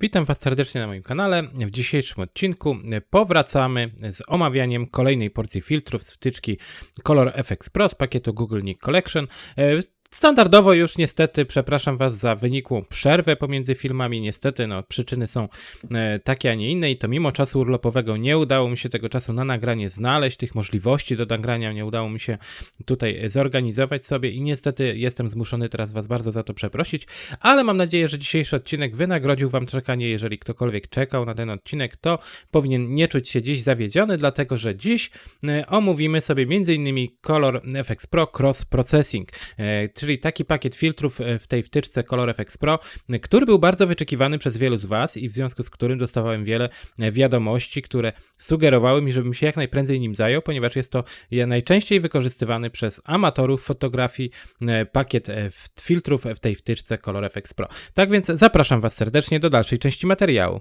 Witam Was serdecznie na moim kanale. W dzisiejszym odcinku powracamy z omawianiem kolejnej porcji filtrów z wtyczki Color FX Pro z pakietu Google Nick Collection. E, Standardowo już niestety, przepraszam Was za wynikłą przerwę pomiędzy filmami. Niestety, no, przyczyny są e, takie, a nie inne i to mimo czasu urlopowego nie udało mi się tego czasu na nagranie znaleźć, tych możliwości do nagrania nie udało mi się tutaj zorganizować sobie i niestety jestem zmuszony teraz Was bardzo za to przeprosić, ale mam nadzieję, że dzisiejszy odcinek wynagrodził Wam czekanie. Jeżeli ktokolwiek czekał na ten odcinek, to powinien nie czuć się dziś zawiedziony, dlatego że dziś e, omówimy sobie m.in. Color FX Pro Cross Processing, e, czyli taki pakiet filtrów e, w tej wtyczce Color FX Pro, który był bardzo wyczekiwany przez wielu z Was i w związku z którym dostawałem wiele e, wiadomości, które sugerowały mi, żebym się jak najprędzej nim zajął, ponieważ jest to najczęściej wykorzystywany przez amatorów fotografii e, pakiet filtrów w tej wtyczce Color FX Pro. Tak więc zapraszam Was serdecznie do dalszej części materiału.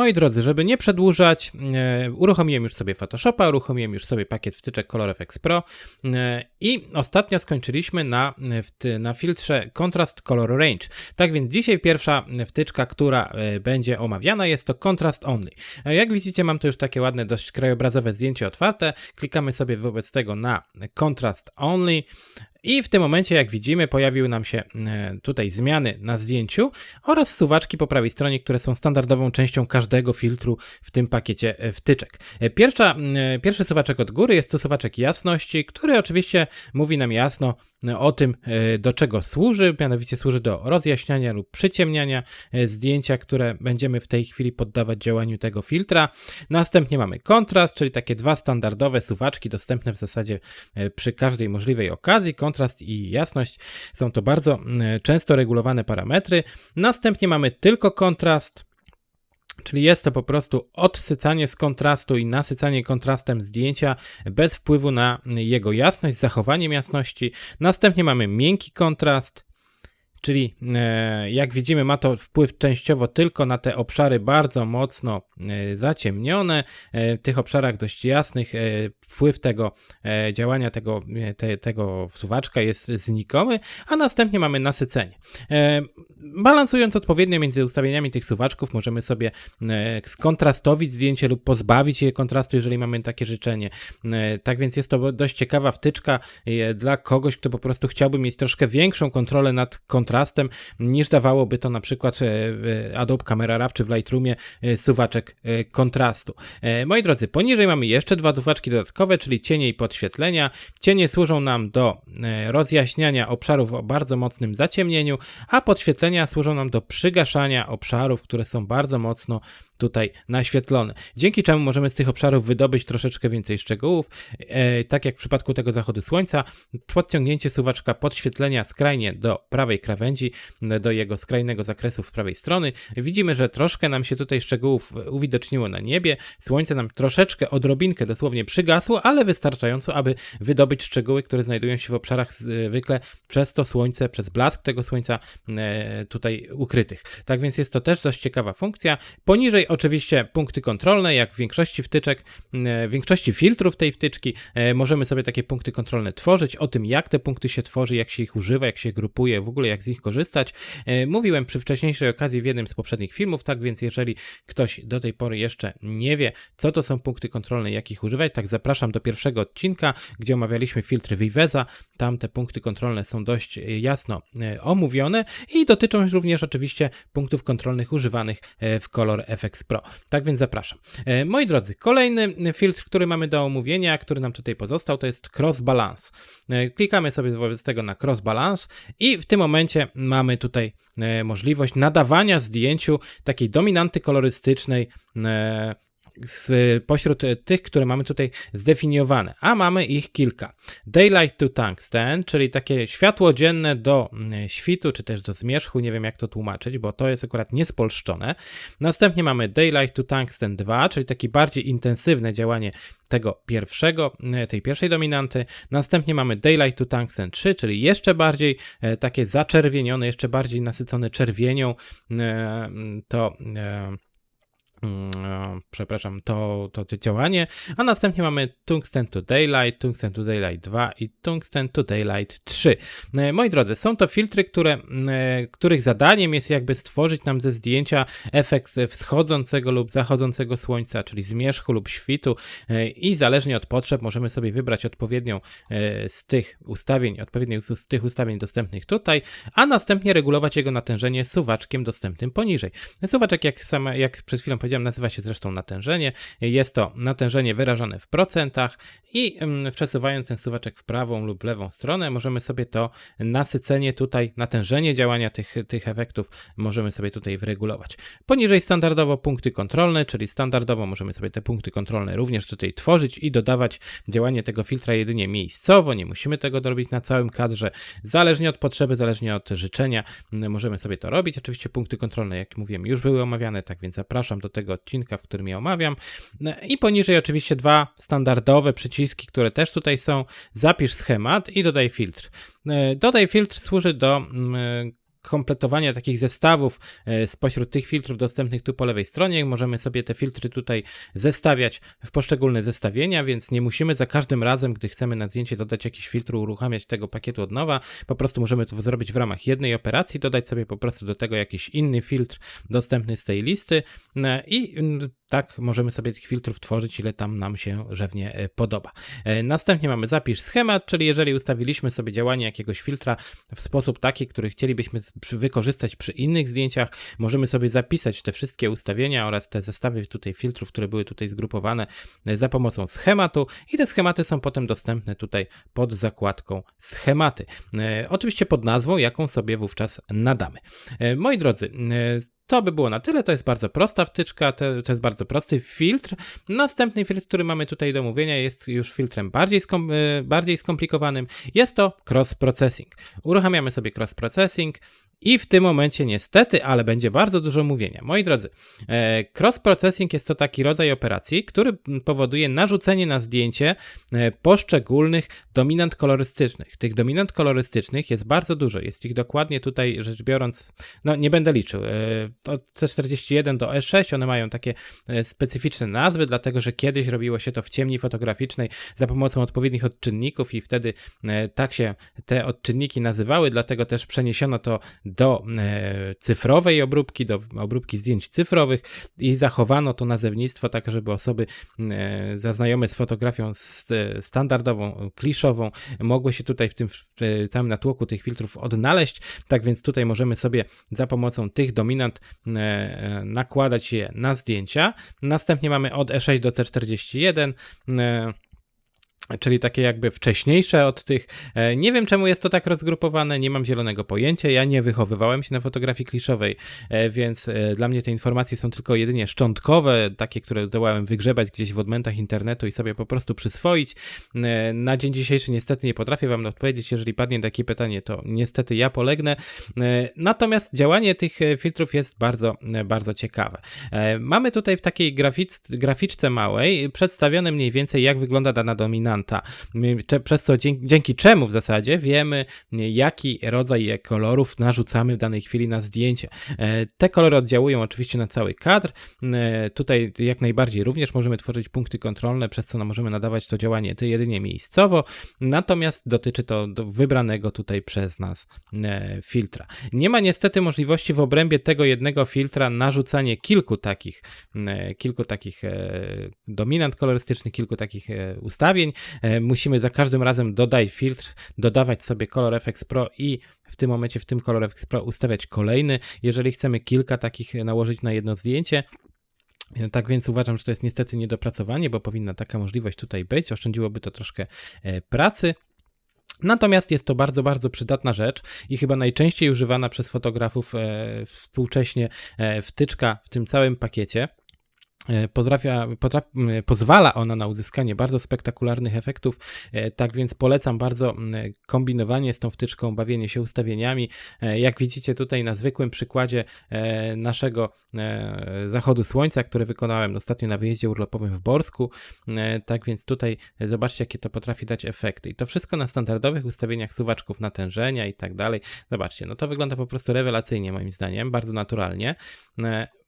Moi drodzy, żeby nie przedłużać, e, uruchomiłem już sobie Photoshopa, uruchomiłem już sobie pakiet wtyczek Color FX Pro e, i ostatnio skończyliśmy na, na filtrze Contrast Color Range. Tak więc dzisiaj pierwsza wtyczka, która e, będzie omawiana jest to Contrast Only. Jak widzicie mam tu już takie ładne, dość krajobrazowe zdjęcie otwarte. Klikamy sobie wobec tego na Contrast Only. I w tym momencie, jak widzimy, pojawiły nam się e, tutaj zmiany na zdjęciu oraz suwaczki po prawej stronie, które są standardową częścią każdego filtru w tym pakiecie e, wtyczek. E, pierwsza, pierwszy suwaczek od góry jest to suwaczek jasności, który oczywiście mówi nam jasno o tym, do czego służy, mianowicie służy do rozjaśniania lub przyciemniania zdjęcia, które będziemy w tej chwili poddawać działaniu tego filtra. Następnie mamy kontrast, czyli takie dwa standardowe suwaczki dostępne w zasadzie przy każdej możliwej okazji kontrast i jasność. Są to bardzo mm, często regulowane parametry. Następnie mamy tylko kontrast. Czyli jest to po prostu odsycanie z kontrastu i nasycanie kontrastem zdjęcia bez wpływu na jego jasność, zachowaniem jasności. Następnie mamy miękki kontrast, Czyli e, jak widzimy, ma to wpływ częściowo tylko na te obszary bardzo mocno e, zaciemnione. E, w tych obszarach dość jasnych wpływ tego działania tego, te, tego wsuwaczka jest znikomy, a następnie mamy nasycenie. Balansując odpowiednio między ustawieniami tych suwaczków, możemy sobie skontrastowić zdjęcie lub pozbawić je kontrastu, jeżeli mamy takie życzenie. Tak więc jest to dość ciekawa wtyczka dla kogoś, kto po prostu chciałby mieć troszkę większą kontrolę nad kontrastem kontrastem, niż dawałoby to na przykład e, Adobe Camera Raw czy w Lightroomie e, suwaczek e, kontrastu. Moi drodzy, poniżej mamy jeszcze dwa suwaczki dodatkowe, czyli cienie i podświetlenia. Cienie służą nam do rozjaśniania obszarów o bardzo mocnym zaciemnieniu, a podświetlenia służą nam do przygaszania obszarów, które są bardzo mocno tutaj naświetlone. Dzięki czemu możemy z tych obszarów wydobyć troszeczkę więcej szczegółów, e, tak jak w przypadku tego zachodu słońca, podciągnięcie suwaczka podświetlenia skrajnie do prawej krawędzi, do jego skrajnego zakresu w prawej strony. Widzimy, że troszkę nam się tutaj szczegółów uwidoczniło na niebie, słońce nam troszeczkę, odrobinkę dosłownie przygasło, ale wystarczająco, aby wydobyć szczegóły, które znajdują się w obszarach zwykle przez to słońce, przez blask tego słońca e, tutaj ukrytych. Tak więc jest to też dość ciekawa funkcja. Poniżej oczywiście punkty kontrolne, jak w większości wtyczek, e, w większości filtrów tej wtyczki e, możemy sobie takie punkty kontrolne tworzyć, o tym jak te punkty się tworzy, jak się ich używa, jak się grupuje, w ogóle jak z nich korzystać. E, mówiłem przy wcześniejszej okazji w jednym z poprzednich filmów, tak więc jeżeli ktoś do tej pory jeszcze nie wie, co to są punkty kontrolne, jak ich używać, tak zapraszam do pierwszego odcinka, gdzie omawialiśmy filtry Viveza. Tam te punkty kontrolne są dość jasno omówione i dotyczą również oczywiście punktów kontrolnych używanych w Color FX Pro. Tak więc zapraszam. E, moi drodzy, kolejny filtr, który mamy do omówienia, który nam tutaj pozostał, to jest Cross Balance. E, klikamy sobie wobec tego na Cross Balance i w tym momencie mamy tutaj e, możliwość nadawania zdjęciu takiej dominanty kolorystycznej pośród tych, które mamy tutaj zdefiniowane, a mamy ich kilka. Daylight to Tungsten, czyli takie światło dzienne do mm, świtu, czy też do zmierzchu, nie wiem jak to tłumaczyć, bo to jest akurat niespolszczone. Następnie mamy Daylight to Tungsten 2, czyli takie bardziej intensywne działanie tego pierwszego, mm, tej pierwszej dominanty. Następnie mamy Daylight to Tungsten 3, czyli jeszcze bardziej e, takie zaczerwienione, jeszcze bardziej nasycone czerwienią. E, to e, mm, przepraszam, to, to, to działanie, a następnie mamy Tungsten to Daylight, Tungsten to Daylight 2 i Tungsten to Daylight 3. E, moi drodzy, są to filtry, które, e, których zadaniem jest jakby stworzyć nam ze zdjęcia efekt wschodzącego lub zachodzącego słońca, czyli zmierzchu lub świtu e, i zależnie od potrzeb możemy sobie wybrać odpowiednią z tych ustawień, odpowiednią z tych ustawień dostępnych tutaj, a następnie regulować jego natężenie suwaczkiem dostępnym poniżej. Suwaczek, jak, sama, jak przed chwilą powiedziałem, nazywa się zresztą natężenie. Jest to natężenie wyrażone w procentach i mm, przesuwając ten suwaczek w prawą lub lewą stronę, możemy sobie to nasycenie tutaj, natężenie działania tych, tych efektów, możemy sobie tutaj wyregulować. Poniżej standardowo punkty kontrolne, czyli standardowo możemy sobie te punkty kontrolne również tutaj tworzyć i dodawać działanie tego filtra jedynie miejscowo, nie musimy tego robić na całym kadrze, zależnie od potrzeby, zależnie od życzenia, mm, możemy sobie to robić. Oczywiście punkty kontrolne, jak mówiłem, już były omawiane, tak więc zapraszam do tego odcinka, w którym je omawiam. No I poniżej oczywiście dwa standardowe przyciski, które też tutaj są. Zapisz schemat i dodaj filtr. E, dodaj filtr służy do mm, kompletowania takich zestawów e, spośród tych filtrów dostępnych tu po lewej stronie. Możemy sobie te filtry tutaj zestawiać w poszczególne zestawienia, więc nie musimy za każdym razem, gdy chcemy na zdjęcie dodać jakiś filtr, uruchamiać tego pakietu od nowa. Po prostu możemy to zrobić w ramach jednej operacji, dodać sobie po prostu do tego jakiś inny filtr dostępny z tej listy e, i tak możemy sobie tych filtrów tworzyć, ile tam nam się rzewnie e, podoba. Następnie mamy zapisz schemat, czyli jeżeli ustawiliśmy sobie działanie jakiegoś filtra w sposób taki, który chcielibyśmy przy, wykorzystać przy innych zdjęciach. Możemy sobie zapisać te wszystkie ustawienia oraz te zestawy tutaj filtrów, które były tutaj zgrupowane e, za pomocą schematu i te schematy są potem dostępne tutaj pod zakładką schematy. E, oczywiście pod nazwą, jaką sobie wówczas nadamy. E, moi drodzy, to by było na tyle. To jest bardzo prosta wtyczka, to, to jest bardzo prosty filtr. Następny filtr, który mamy tutaj do mówienia, jest już filtrem bardziej, skom bardziej skomplikowanym. Jest to cross processing. Uruchamiamy sobie cross processing. I w tym momencie niestety, ale będzie bardzo dużo mówienia. Moi drodzy, e, cross-processing jest to taki rodzaj operacji, który powoduje narzucenie na zdjęcie e, poszczególnych dominant kolorystycznych. Tych dominant kolorystycznych jest bardzo dużo. Jest ich dokładnie tutaj rzecz biorąc, no nie będę liczył, e, od C41 do E6 one mają takie specyficzne nazwy, dlatego że kiedyś robiło się to w ciemni fotograficznej za pomocą odpowiednich odczynników i wtedy tak się te odczynniki nazywały, dlatego też przeniesiono to do e, cyfrowej obróbki, do obróbki zdjęć cyfrowych i zachowano to nazewnictwo tak, żeby osoby e, zaznajome z fotografią standardową, kliszową mogły się tutaj w tym w całym natłoku tych filtrów odnaleźć. Tak więc tutaj możemy sobie za pomocą tych dominant e, nakładać je na zdjęcia. Następnie mamy od E6 do C41 czyli takie jakby wcześniejsze od tych. E, nie wiem czemu jest to tak rozgrupowane, nie mam zielonego pojęcia. Ja nie wychowywałem się na fotografii kliszowej, e, więc e, dla mnie te informacje są tylko jedynie szczątkowe, takie, które zdołałem wygrzebać gdzieś w odmętach internetu i sobie po prostu przyswoić. Na dzień dzisiejszy niestety nie potrafię Wam odpowiedzieć. Jeżeli padnie takie pytanie, to niestety ja polegnę. Natomiast działanie tych filtrów jest bardzo, bardzo ciekawe. Mamy tutaj w takiej grafic graficzce małej przedstawione mniej więcej, jak wygląda dana przez co dzięki, dzięki czemu w zasadzie wiemy, jaki rodzaj kolorów narzucamy w danej chwili na zdjęcie. E, te kolory oddziałują oczywiście na cały kadr. E, tutaj jak najbardziej również możemy tworzyć punkty kontrolne, przez co no, możemy nadawać to działanie jedynie miejscowo, natomiast dotyczy to wybranego tutaj przez nas e, filtra. Nie ma niestety możliwości w obrębie tego jednego filtra narzucanie kilku takich, kilku takich dominant kolorystycznych, kilku takich ustawień. E, musimy za każdym razem dodać filtr, dodawać sobie Color FX Pro i w tym momencie w tym Color FX Pro ustawiać kolejny. Jeżeli chcemy kilka takich nałożyć na jedno zdjęcie, e, tak więc uważam, że to jest niestety niedopracowanie, bo powinna taka możliwość tutaj być. Oszczędziłoby to troszkę e, pracy. Natomiast jest to bardzo, bardzo przydatna rzecz i chyba najczęściej używana przez fotografów współcześnie wtyczka w tym całym pakiecie. E, potrafia, potraf, pozwala ona na uzyskanie bardzo spektakularnych efektów, e, tak więc polecam bardzo kombinowanie z tą wtyczką, bawienie się ustawieniami. E, jak widzicie tutaj na zwykłym przykładzie naszego zachodu słońca, które wykonałem ostatnio na wyjeździe urlopowym w Borsku, tak więc tutaj zobaczcie jakie to potrafi dać efekty. I to wszystko na standardowych ustawieniach suwaczków natężenia i tak dalej. Zobaczcie, no to wygląda po prostu rewelacyjnie moim zdaniem, bardzo naturalnie.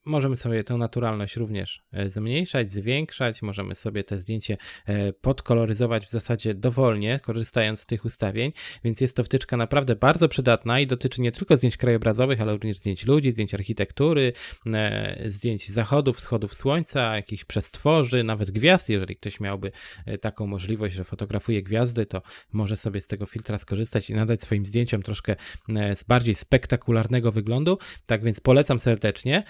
Możemy sobie tę naturalność również e, zmniejszać, zwiększać, możemy sobie te zdjęcie e, podkoloryzować w zasadzie dowolnie, korzystając z tych ustawień, więc jest to wtyczka naprawdę bardzo przydatna i dotyczy nie tylko zdjęć krajobrazowych, ale również zdjęć ludzi, zdjęć architektury, e, zdjęć zachodów, wschodów słońca, jakichś przestworzy, nawet gwiazd, jeżeli ktoś miałby taką możliwość, że fotografuje gwiazdy, to może sobie z tego filtra skorzystać i nadać swoim zdjęciom troszkę bardziej spektakularnego wyglądu, tak więc polecam serdecznie.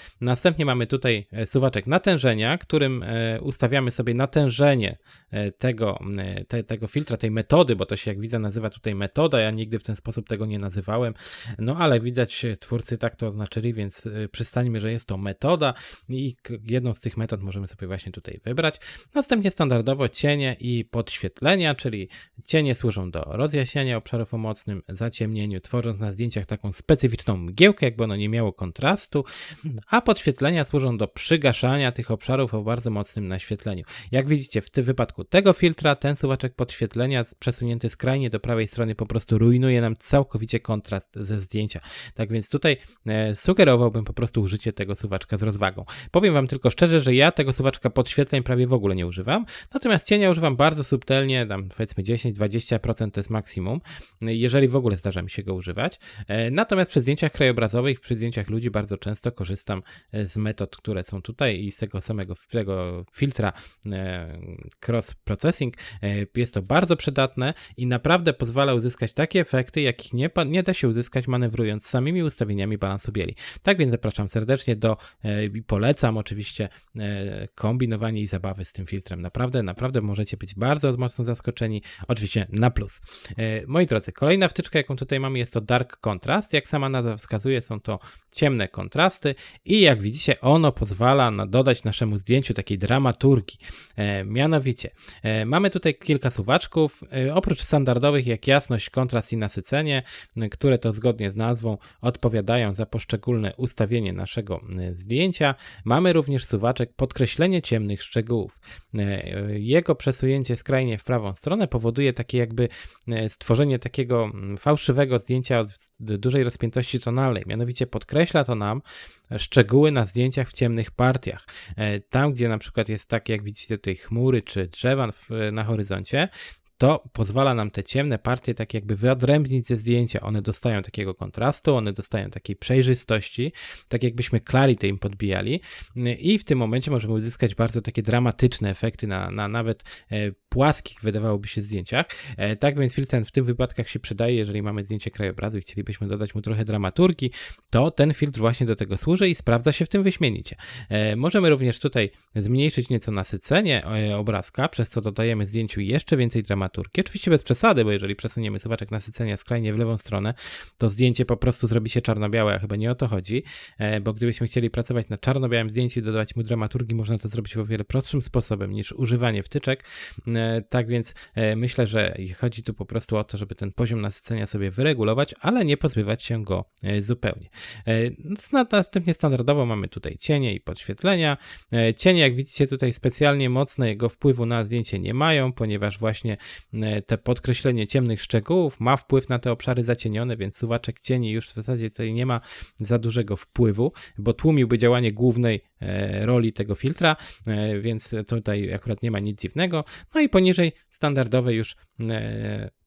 Następnie mamy tutaj e, suwaczek natężenia, którym e, ustawiamy sobie natężenie e, tego, te, tego filtra, tej metody, bo to się jak widzę nazywa tutaj metoda, ja nigdy w ten sposób tego nie nazywałem, no ale widać twórcy tak to oznaczyli, więc przystańmy, że jest to metoda. I jedną z tych metod możemy sobie właśnie tutaj wybrać. Następnie standardowo cienie i podświetlenia, czyli cienie służą do rozjaśniania obszarów o mocnym zaciemnieniu, tworząc na zdjęciach taką specyficzną mgiełkę, jakby ono nie miało kontrastu, a podświetlenia służą do przygaszania tych obszarów o bardzo mocnym naświetleniu. Jak widzicie, w tym wypadku tego filtra, ten suwaczek podświetlenia przesunięty skrajnie do prawej strony po prostu rujnuje nam całkowicie kontrast ze zdjęcia. Tak więc tutaj e, sugerowałbym po prostu użycie tego suwaczka z rozwagą. Powiem Wam tylko szczerze, że ja tego suwaczka podświetleń prawie w ogóle nie używam, natomiast cienia używam bardzo subtelnie, tam powiedzmy 10-20% to jest maksimum, jeżeli w ogóle zdarza mi się go używać. E, natomiast przy zdjęciach krajobrazowych, przy zdjęciach ludzi bardzo często korzystam e, z metod, które są tutaj i z tego samego tego filtra e, cross processing. E, jest to bardzo przydatne i naprawdę pozwala uzyskać takie efekty, jakich nie, nie da się uzyskać manewrując samymi ustawieniami balansu bieli. Tak więc zapraszam serdecznie do i polecam oczywiście kombinowanie i zabawy z tym filtrem. Naprawdę, naprawdę możecie być bardzo mocno zaskoczeni. Oczywiście na plus. Moi drodzy, kolejna wtyczka, jaką tutaj mamy, jest to Dark Contrast. Jak sama nazwa wskazuje, są to ciemne kontrasty i jak widzicie, ono pozwala na dodać naszemu zdjęciu takiej dramaturgii. E, mianowicie, e, mamy tutaj kilka suwaczków, e, oprócz standardowych jak jasność, kontrast i nasycenie, e, które to zgodnie z nazwą odpowiadają za poszczególne ustawienie naszego e, zdjęcia. Mamy również suwaczek podkreślenie ciemnych szczegółów. E, jego przesunięcie skrajnie w prawą stronę powoduje takie jakby stworzenie takiego fałszywego zdjęcia o dużej rozpiętości tonalnej. Mianowicie podkreśla to nam szczegóły na zdjęciach w ciemnych partiach. E, tam, gdzie na przykład jest tak, jak widzicie tutaj chmury czy drzewa na horyzoncie, to pozwala nam te ciemne partie tak jakby wyodrębnić ze zdjęcia. One dostają takiego kontrastu, one dostają takiej przejrzystości, tak jakbyśmy clarity im podbijali i w tym momencie możemy uzyskać bardzo takie dramatyczne efekty na, na nawet e, płaskich, wydawałoby się, zdjęciach. E, tak więc filtr w tym wypadkach się przydaje, jeżeli mamy zdjęcie krajobrazu i chcielibyśmy dodać mu trochę dramaturgii, to ten filtr właśnie do tego służy i sprawdza się w tym wyśmienicie. E, możemy również tutaj zmniejszyć nieco nasycenie obrazka, przez co dodajemy zdjęciu jeszcze więcej dramaturgii. Oczywiście bez przesady, bo jeżeli przesuniemy suwaczek nasycenia skrajnie w lewą stronę, to zdjęcie po prostu zrobi się czarno-białe, a chyba nie o to chodzi, e, bo gdybyśmy chcieli pracować na czarno-białym zdjęciu i dodawać mu dramaturgii, można to zrobić o wiele prostszym sposobem niż używanie wtyczek. E, tak więc e, myślę, że chodzi tu po prostu o to, żeby ten poziom nasycenia sobie wyregulować, ale nie pozbywać się go zupełnie. Następnie standardowo mamy tutaj cienie i podświetlenia. Cienie, jak widzicie, tutaj specjalnie mocnego wpływu na zdjęcie nie mają, ponieważ właśnie E, te podkreślenie ciemnych szczegółów ma wpływ na te obszary zacienione, więc suwaczek cieni już w zasadzie tutaj nie ma za dużego wpływu, bo tłumiłby działanie głównej e, roli tego filtra, e, więc tutaj akurat nie ma nic dziwnego. No i poniżej standardowe już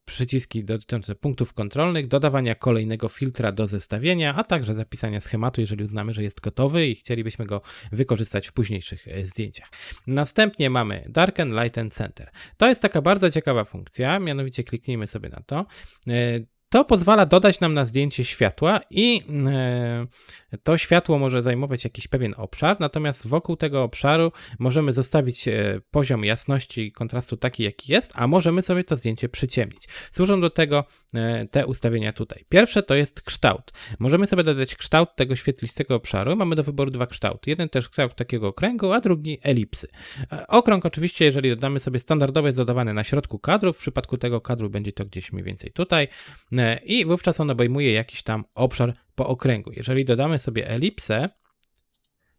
przyciski dotyczące punktów kontrolnych, dodawania kolejnego filtra do zestawienia, a także zapisania schematu, jeżeli uznamy, że jest gotowy i chcielibyśmy go wykorzystać w późniejszych e, zdjęciach. Następnie mamy Darken, Lighten, Center. To jest taka bardzo ciekawa funkcja, mianowicie kliknijmy sobie na to. To pozwala dodać nam na zdjęcie światła i e, to światło może zajmować jakiś pewien obszar, natomiast wokół tego obszaru możemy zostawić e, poziom jasności i kontrastu taki, jaki jest, a możemy sobie to zdjęcie przyciemnić. Służą do tego e, te ustawienia tutaj. Pierwsze to jest kształt. Możemy sobie dodać kształt tego świetlistego obszaru. Mamy do wyboru dwa kształty. Jeden też kształt takiego okręgu, a drugi elipsy. Okrąg oczywiście, jeżeli dodamy sobie standardowo jest dodawany na środku kadru, w przypadku tego kadru będzie to gdzieś mniej więcej tutaj. E, i wówczas on obejmuje jakiś tam obszar po okręgu. Jeżeli dodamy sobie elipsę,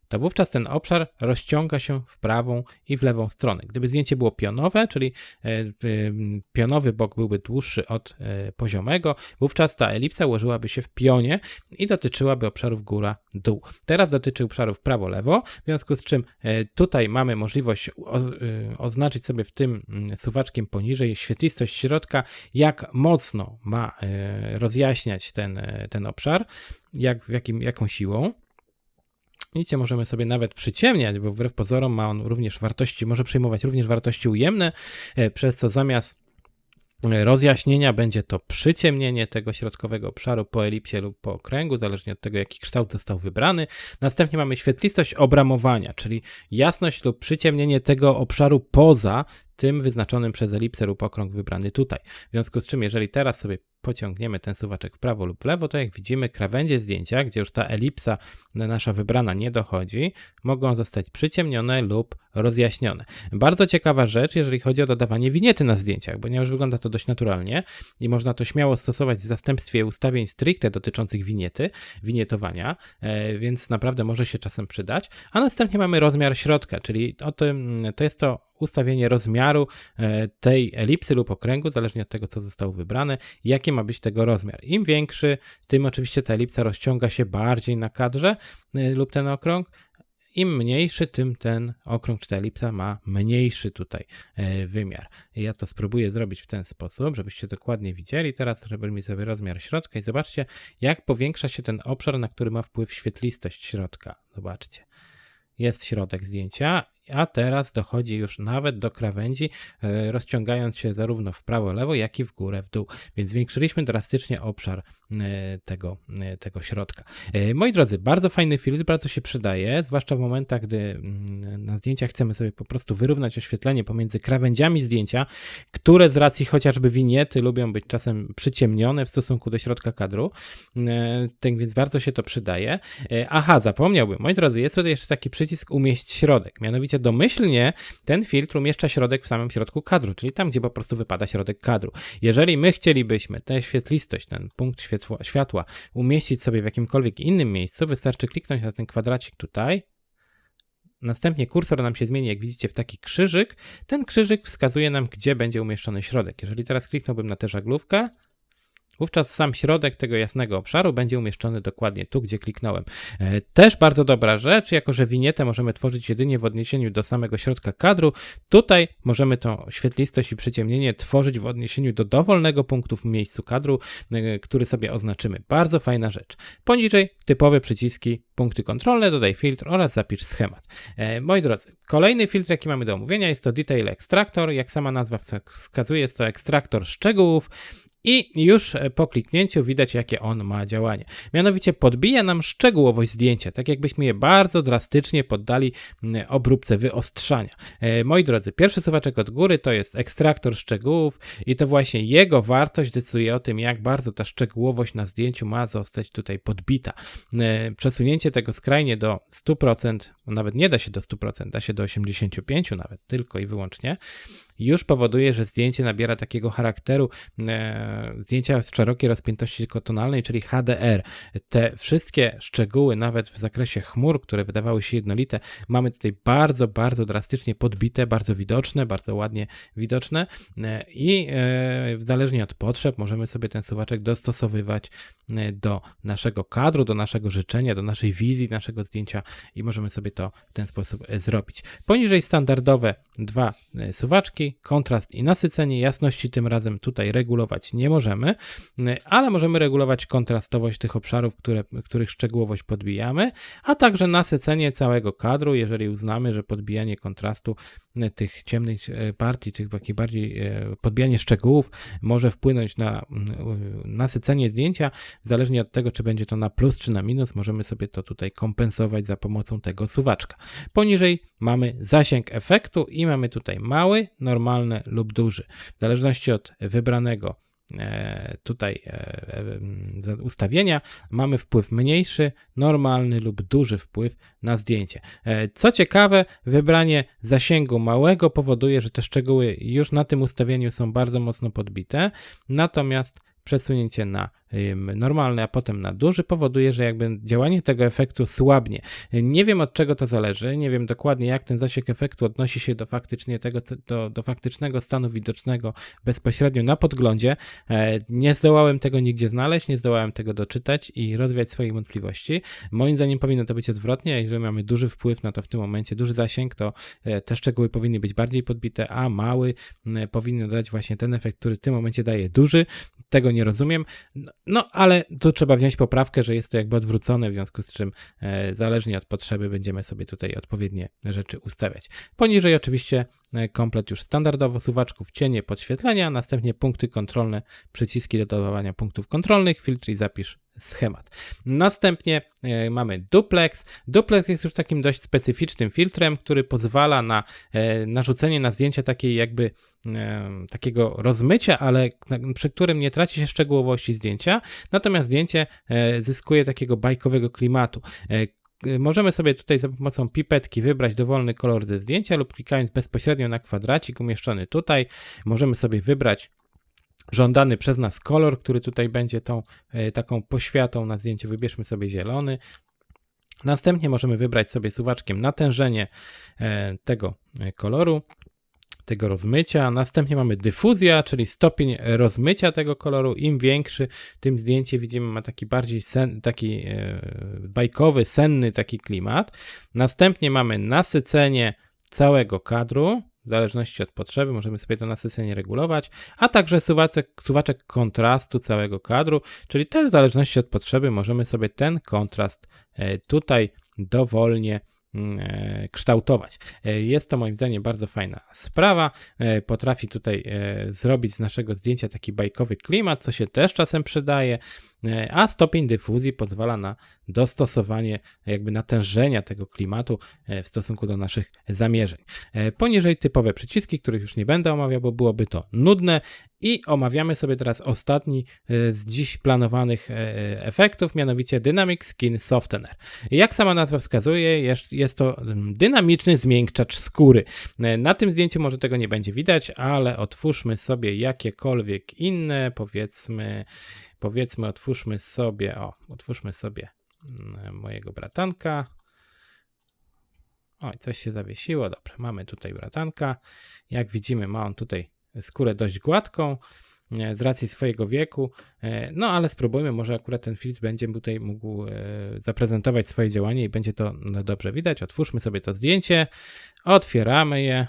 to wówczas ten obszar rozciąga się w prawą i w lewą stronę. Gdyby zdjęcie było pionowe, czyli e, pionowy bok byłby dłuższy od e, poziomego, wówczas ta elipsa ułożyłaby się w pionie i dotyczyłaby obszarów góra-dół. Teraz dotyczy obszarów prawo-lewo, w związku z czym e, tutaj mamy możliwość oznaczyć sobie w tym mm, suwaczkiem poniżej świetlistość środka, jak mocno ma rozjaśniać ten, ten obszar, jak, jakim, jaką siłą. Widzicie, możemy sobie nawet przyciemniać, bo wbrew pozorom ma on również wartości, może przyjmować również wartości ujemne, e, przez co zamiast e, rozjaśnienia będzie to przyciemnienie tego środkowego obszaru po elipsie lub po okręgu, zależnie od tego, jaki kształt został wybrany. Następnie mamy świetlistość obramowania, czyli jasność lub przyciemnienie tego obszaru poza tym wyznaczonym przez elipsę lub okrąg wybrany tutaj. W związku z czym, jeżeli teraz sobie pociągniemy ten suwaczek w prawo lub w lewo, to jak widzimy krawędzie zdjęcia, gdzie już ta elipsa nasza wybrana nie dochodzi, mogą zostać przyciemnione lub rozjaśnione. Bardzo ciekawa rzecz, jeżeli chodzi o dodawanie winiety na zdjęciach, ponieważ wygląda to dość naturalnie i można to śmiało stosować w zastępstwie ustawień stricte dotyczących winiety, winietowania, e, więc naprawdę może się czasem przydać. A następnie mamy rozmiar środka, czyli o tym, to jest to ustawienie rozmiaru e, tej elipsy lub okręgu, zależnie od tego, co zostało wybrane, jaki ma być tego rozmiar. Im większy, tym oczywiście ta elipsa rozciąga się bardziej na kadrze e, lub ten okrąg, im mniejszy, tym ten okrąg czy ta elipsa ma mniejszy tutaj e, wymiar. Ja to spróbuję zrobić w ten sposób, żebyście dokładnie widzieli. Teraz robimy sobie rozmiar środka i zobaczcie, jak powiększa się ten obszar, na który ma wpływ świetlistość środka. Zobaczcie. Jest środek zdjęcia a teraz dochodzi już nawet do krawędzi, e, rozciągając się zarówno w prawo, lewo, jak i w górę, w dół. Więc zwiększyliśmy drastycznie obszar e, tego, e, tego środka. Moi drodzy, bardzo fajny filtr, bardzo się przydaje, zwłaszcza w momentach, gdy mm, na zdjęciach chcemy sobie po prostu wyrównać oświetlenie pomiędzy krawędziami zdjęcia, które z racji chociażby winiety lubią być czasem przyciemnione w stosunku do środka kadru. Tak więc bardzo się to przydaje. Aha, zapomniałbym, moi drodzy, jest tutaj jeszcze taki przycisk umieść środek. Mianowicie domyślnie ten filtr umieszcza środek w samym środku kadru, czyli tam, gdzie po prostu wypada środek kadru. Jeżeli my chcielibyśmy tę świetlistość, ten punkt światła, światła umieścić sobie w jakimkolwiek innym miejscu, wystarczy kliknąć na ten kwadracik tutaj, Następnie kursor nam się zmieni, jak widzicie, w taki krzyżyk. Ten krzyżyk wskazuje nam, gdzie będzie umieszczony środek. Jeżeli teraz kliknąłbym na tę żaglówkę, Wówczas sam środek tego jasnego obszaru będzie umieszczony dokładnie tu, gdzie kliknąłem. E, też bardzo dobra rzecz, jako że winietę możemy tworzyć jedynie w odniesieniu do samego środka kadru. Tutaj możemy tą świetlistość i przyciemnienie tworzyć w odniesieniu do dowolnego punktu w miejscu kadru, e, który sobie oznaczymy. Bardzo fajna rzecz. Poniżej typowe przyciski punkty kontrolne, dodaj filtr oraz zapisz schemat. E, moi drodzy, kolejny filtr, jaki mamy do omówienia jest to Detail Extractor. Jak sama nazwa wskazuje, jest to ekstraktor szczegółów i już po kliknięciu widać, jakie on ma działanie. Mianowicie podbija nam szczegółowość zdjęcia, tak jakbyśmy je bardzo drastycznie poddali obróbce wyostrzania. E, moi drodzy, pierwszy suwaczek od góry to jest ekstraktor szczegółów i to właśnie jego wartość decyduje o tym, jak bardzo ta szczegółowość na zdjęciu ma zostać tutaj podbita. E, przesunięcie tego skrajnie do 100%, nawet nie da się do 100%, da się do 85% nawet tylko i wyłącznie, już powoduje, że zdjęcie nabiera takiego charakteru e, zdjęcia z szerokiej rozpiętości kotonalnej, czyli HDR. Te wszystkie szczegóły, nawet w zakresie chmur, które wydawały się jednolite, mamy tutaj bardzo, bardzo drastycznie podbite, bardzo widoczne, bardzo ładnie widoczne e, i e, zależnie od potrzeb możemy sobie ten suwaczek dostosowywać e, do naszego kadru, do naszego życzenia, do naszej wizji, naszego zdjęcia i możemy sobie to w ten sposób e, zrobić. Poniżej standardowe dwa e, kontrast i nasycenie jasności tym razem tutaj regulować nie możemy, ale możemy regulować kontrastowość tych obszarów, które, których szczegółowość podbijamy, a także nasycenie całego kadru, jeżeli uznamy, że podbijanie kontrastu e, tych ciemnych e, partii, tych bardziej e, podbijanie szczegółów może wpłynąć na nasycenie zdjęcia, zależnie od tego, czy będzie to na plus czy na minus, możemy sobie to tutaj kompensować za pomocą tego suwaczka. Poniżej mamy zasięg efektu i mamy tutaj mały, normalny, normalny lub duży. W zależności od wybranego e, tutaj e, ustawienia mamy wpływ mniejszy, normalny lub duży wpływ na zdjęcie. E, co ciekawe, wybranie zasięgu małego powoduje, że te szczegóły już na tym ustawieniu są bardzo mocno podbite, natomiast przesunięcie na normalny, a potem na duży, powoduje, że jakby działanie tego efektu słabnie. Nie wiem od czego to zależy, nie wiem dokładnie jak ten zasięg efektu odnosi się do faktycznie tego, do, do faktycznego stanu widocznego bezpośrednio na podglądzie. E, nie zdołałem tego nigdzie znaleźć, nie zdołałem tego doczytać i rozwiać swoich wątpliwości. Moim zdaniem powinno to być odwrotnie, jeżeli mamy duży wpływ na to w tym momencie, duży zasięg, to e, te szczegóły powinny być bardziej podbite, a mały powinien dać właśnie ten efekt, który w tym momencie daje duży. Tego nie rozumiem. No, ale tu trzeba wziąć poprawkę, że jest to jakby odwrócone, w związku z czym e, zależnie od potrzeby będziemy sobie tutaj odpowiednie rzeczy ustawiać. Poniżej oczywiście e, komplet już standardowo suwaczków, cienie, podświetlenia, następnie punkty kontrolne, przyciski do dodawania punktów kontrolnych, filtry i zapisz schemat. Następnie e, mamy duplex. Duplex jest już takim dość specyficznym filtrem, który pozwala na e, narzucenie na zdjęcie takiej jakby e, takiego rozmycia, ale przy którym nie traci się szczegółowości zdjęcia, natomiast zdjęcie zyskuje takiego bajkowego klimatu. Możemy sobie tutaj za pomocą pipetki wybrać dowolny kolor ze zdjęcia lub klikając bezpośrednio na kwadracik umieszczony tutaj, możemy sobie wybrać żądany przez nas kolor, który tutaj będzie tą e, taką poświatą na zdjęciu. Wybierzmy sobie zielony. Następnie możemy wybrać sobie suwaczkiem natężenie e, tego e, koloru, tego rozmycia. Następnie mamy dyfuzja, czyli stopień rozmycia tego koloru. Im większy, tym zdjęcie widzimy ma taki bardziej sen, taki bajkowy, senny taki klimat. Następnie mamy nasycenie całego kadru. W zależności od potrzeby możemy sobie to nasycenie regulować, a także suwaczek, suwaczek kontrastu całego kadru, czyli też w zależności od potrzeby możemy sobie ten kontrast e, tutaj dowolnie mm, e, kształtować. E, jest to moim zdaniem bardzo fajna sprawa. Potrafi tutaj zrobić z naszego zdjęcia taki bajkowy klimat, co się też czasem przydaje. E, a stopień dyfuzji pozwala na dostosowanie jakby natężenia tego klimatu e, w stosunku do naszych zamierzeń. E, poniżej typowe przyciski, których już nie będę omawiał, bo byłoby to nudne i omawiamy sobie teraz ostatni z dziś planowanych efektów, mianowicie Dynamic Skin Softener. Jak sama nazwa wskazuje, jest, to mm, dynamiczny zmiękczacz skóry. Na tym zdjęciu może tego nie będzie widać, ale otwórzmy sobie jakiekolwiek inne, powiedzmy Powiedzmy, otwórzmy sobie, o, otwórzmy sobie mm, mojego bratanka. Oj, coś się zawiesiło. Dobra, mamy tutaj bratanka. Jak widzimy, ma on tutaj skórę dość gładką e, z racji swojego wieku. E, no ale spróbujmy, może akurat ten filtr będzie tutaj mógł e, zaprezentować swoje działanie i będzie to no, dobrze widać. Otwórzmy sobie to zdjęcie, otwieramy je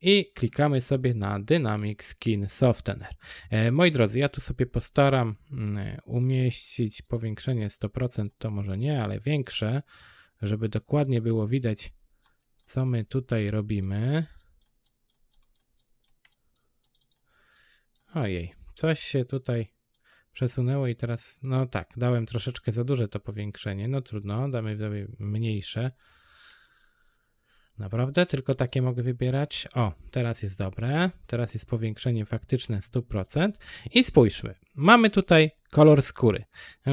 i klikamy sobie na Dynamic Skin Softener. E, moi drodzy, ja tu sobie postaram mm, umieścić powiększenie 100%, to może nie, ale większe, żeby dokładnie było widać, co my tutaj robimy. Ojej, coś się tutaj przesunęło i teraz, no tak, dałem troszeczkę za duże to powiększenie, no trudno, damy sobie mniejsze. Naprawdę? Tylko takie mogę wybierać? O, teraz jest dobre. Teraz jest powiększenie faktyczne 100%. I spójrzmy. Mamy tutaj kolor skóry.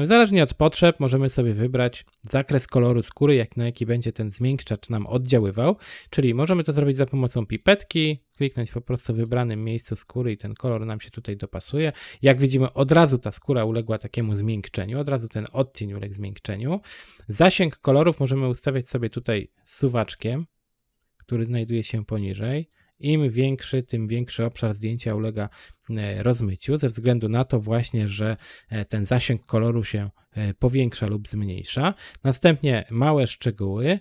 Zależnie od potrzeb możemy sobie wybrać zakres koloru skóry, jak na jaki będzie ten zmiękczacz nam oddziaływał. Czyli możemy to zrobić za pomocą pipetki, kliknąć po prostu w wybranym miejscu skóry i ten kolor nam się tutaj dopasuje. Jak widzimy, od razu ta skóra uległa takiemu zmiękczeniu, od razu ten odcień uległ zmiękczeniu. Zasięg kolorów możemy ustawiać sobie tutaj suwaczkiem który znajduje się poniżej. Im większy, tym większy obszar zdjęcia ulega e, rozmyciu, ze względu na to właśnie, że e, ten zasięg koloru się e, powiększa lub zmniejsza. Następnie małe szczegóły.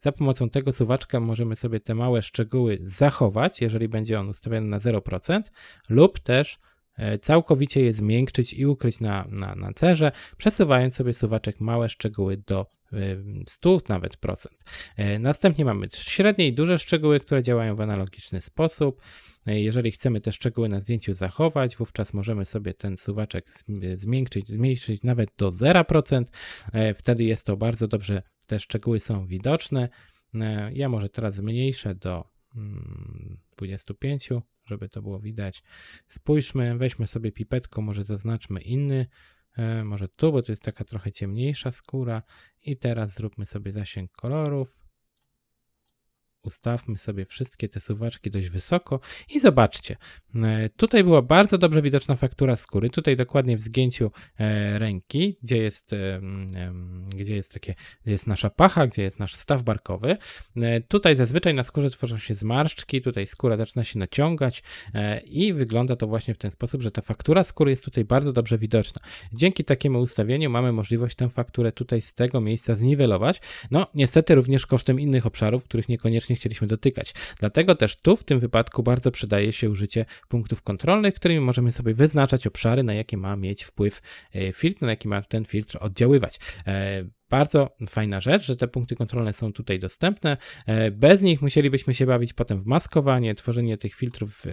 Za pomocą tego suwaczka możemy sobie te małe szczegóły zachować, jeżeli będzie on ustawiony na 0%, lub też całkowicie je zmiękczyć i ukryć na, na, na cerze, przesuwając sobie suwaczek małe szczegóły do 100 e, nawet procent. E, następnie mamy średnie i duże szczegóły, które działają w analogiczny sposób. Jeżeli chcemy te szczegóły na zdjęciu zachować, wówczas możemy sobie ten suwaczek zmiękczyć, zmniejszyć nawet do 0%. Wtedy jest to bardzo dobrze, te szczegóły są widoczne. Ja może teraz zmniejszę do 25 mm, żeby to było widać. Spójrzmy, weźmy sobie pipetką, może zaznaczmy inny, e, może tu, bo to jest taka trochę ciemniejsza skóra. I teraz zróbmy sobie zasięg kolorów. Ustawmy sobie wszystkie te suwaczki dość wysoko i zobaczcie, e, tutaj była bardzo dobrze widoczna faktura skóry, tutaj dokładnie w zgięciu e, ręki, gdzie jest, e, gdzie jest takie, gdzie jest nasza pacha, gdzie jest nasz staw barkowy. Tutaj zazwyczaj na skórze tworzą się zmarszczki, tutaj skóra zaczyna się naciągać i wygląda to właśnie w ten sposób, że ta faktura skóry jest tutaj bardzo dobrze widoczna. Dzięki takiemu ustawieniu mamy możliwość tę fakturę tutaj z tego miejsca zniwelować, no niestety również kosztem innych obszarów, których niekoniecznie chcieliśmy dotykać. Dlatego też tu w tym wypadku bardzo przydaje się użycie punktów kontrolnych, którymi możemy sobie wyznaczać obszary, na jakie ma mieć wpływ e, filtr, na jaki ma ten filtr oddziaływać. Bardzo fajna rzecz, że te punkty kontrolne są tutaj dostępne. E, bez nich musielibyśmy się bawić potem w maskowanie, tworzenie tych filtrów e,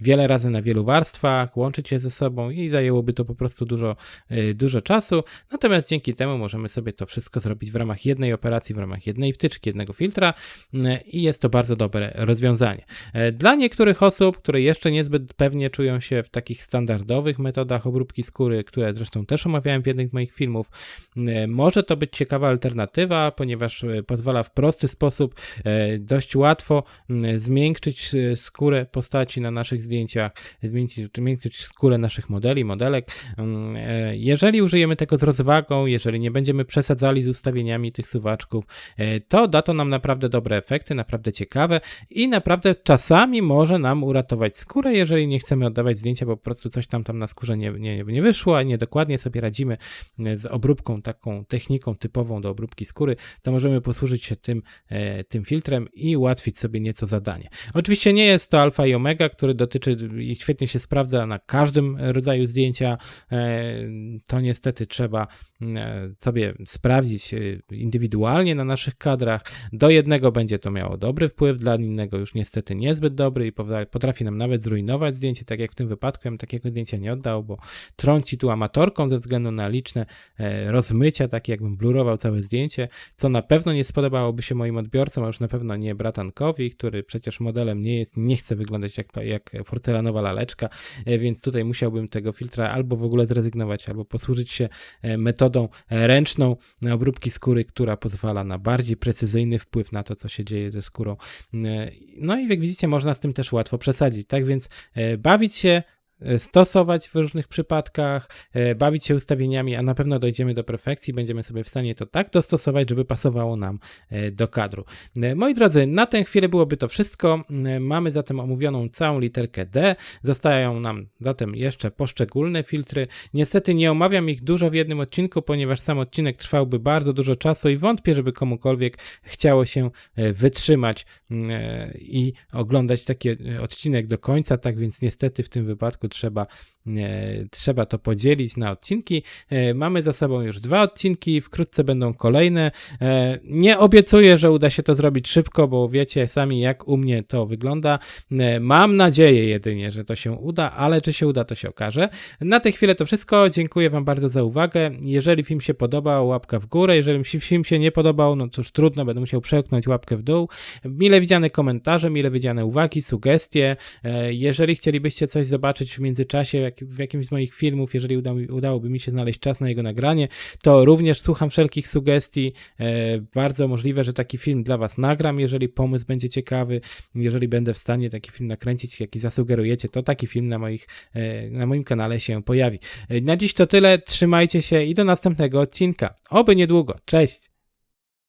wiele razy na wielu warstwach, łączyć je ze sobą i zajęłoby to po prostu dużo, e, dużo czasu. Natomiast dzięki temu możemy sobie to wszystko zrobić w ramach jednej operacji, w ramach jednej wtyczki, jednego filtra i jest to bardzo dobre rozwiązanie. Dla niektórych osób, które jeszcze niezbyt pewnie czują się w takich standardowych metodach obróbki skóry, które zresztą też omawiałem w jednych z moich filmów, może może to być ciekawa alternatywa, ponieważ e, pozwala w prosty sposób e, dość łatwo zmiękczyć e, skórę postaci na naszych zdjęciach, zmiękczyć, zmiękczyć skórę naszych modeli, modelek. Jeżeli użyjemy tego z rozwagą, jeżeli nie będziemy przesadzali z ustawieniami tych suwaczków, to da to nam naprawdę dobre efekty, naprawdę ciekawe i naprawdę czasami może nam uratować skórę, jeżeli nie chcemy oddawać zdjęcia, bo po prostu coś tam tam na skórze nie, nie, nie wyszło, a niedokładnie sobie radzimy z obróbką taką techniczną techniką typową do obróbki skóry, to możemy posłużyć się tym, e, tym filtrem i ułatwić sobie nieco zadanie. Oczywiście nie jest to alfa i omega, który dotyczy i świetnie się sprawdza na każdym rodzaju zdjęcia. E, to niestety trzeba e, sobie sprawdzić indywidualnie na naszych kadrach. Do jednego będzie to miało dobry wpływ, dla innego już niestety niezbyt dobry i potrafi nam nawet zrujnować zdjęcie, tak jak w tym wypadku ja bym takiego zdjęcia nie oddał, bo trąci tu amatorką ze względu na liczne rozmycia, takie jakbym blurował całe zdjęcie, co na pewno nie spodobałoby się moim odbiorcom, a już na pewno nie bratankowi, który przecież modelem nie jest, nie chce wyglądać jak, jak porcelanowa laleczka, e, więc tutaj musiałbym tego filtra albo w ogóle zrezygnować, albo posłużyć się e, metodą e, ręczną obróbki skóry, która pozwala na bardziej precyzyjny wpływ na to, co się dzieje ze skórą. No i jak widzicie, można z tym też łatwo przesadzić, tak więc bawić się E, stosować w różnych przypadkach, e, bawić się ustawieniami, a na pewno dojdziemy do perfekcji, będziemy sobie w stanie to tak dostosować, żeby pasowało nam e, do kadru. Moi drodzy, na tę chwilę byłoby to wszystko. Mamy zatem omówioną całą literkę D. Zostają nam zatem jeszcze poszczególne filtry. Niestety nie omawiam ich dużo w jednym odcinku, ponieważ sam odcinek trwałby bardzo dużo czasu i wątpię, żeby komukolwiek chciało się wytrzymać i oglądać taki odcinek do końca, tak więc niestety w tym wypadku trzeba, e, trzeba to podzielić na odcinki. E, mamy za sobą już dwa odcinki, wkrótce będą kolejne. E, nie obiecuję, że uda się to zrobić szybko, bo wiecie sami, jak u mnie to wygląda. Mam nadzieję jedynie, że to się uda, ale czy się uda, to się okaże. Na tę chwilę to wszystko. Dziękuję Wam bardzo za uwagę. Jeżeli film się podobał, łapka w górę. Jeżeli film się nie podobał, no cóż, trudno, będę musiał przełknąć łapkę w dół. Mile widziane komentarze, mile widziane uwagi, sugestie. Jeżeli chcielibyście coś zobaczyć międzyczasie jak, w jakimś z moich filmów, jeżeli uda, udałoby mi się znaleźć czas na jego nagranie, to również słucham wszelkich sugestii. E, bardzo możliwe, że taki film dla Was nagram, jeżeli pomysł będzie ciekawy, jeżeli będę w stanie taki film nakręcić, jaki zasugerujecie, to taki film na, moich, e, na moim kanale się pojawi. E, na dziś to tyle, trzymajcie się i do następnego odcinka. Oby niedługo. Cześć!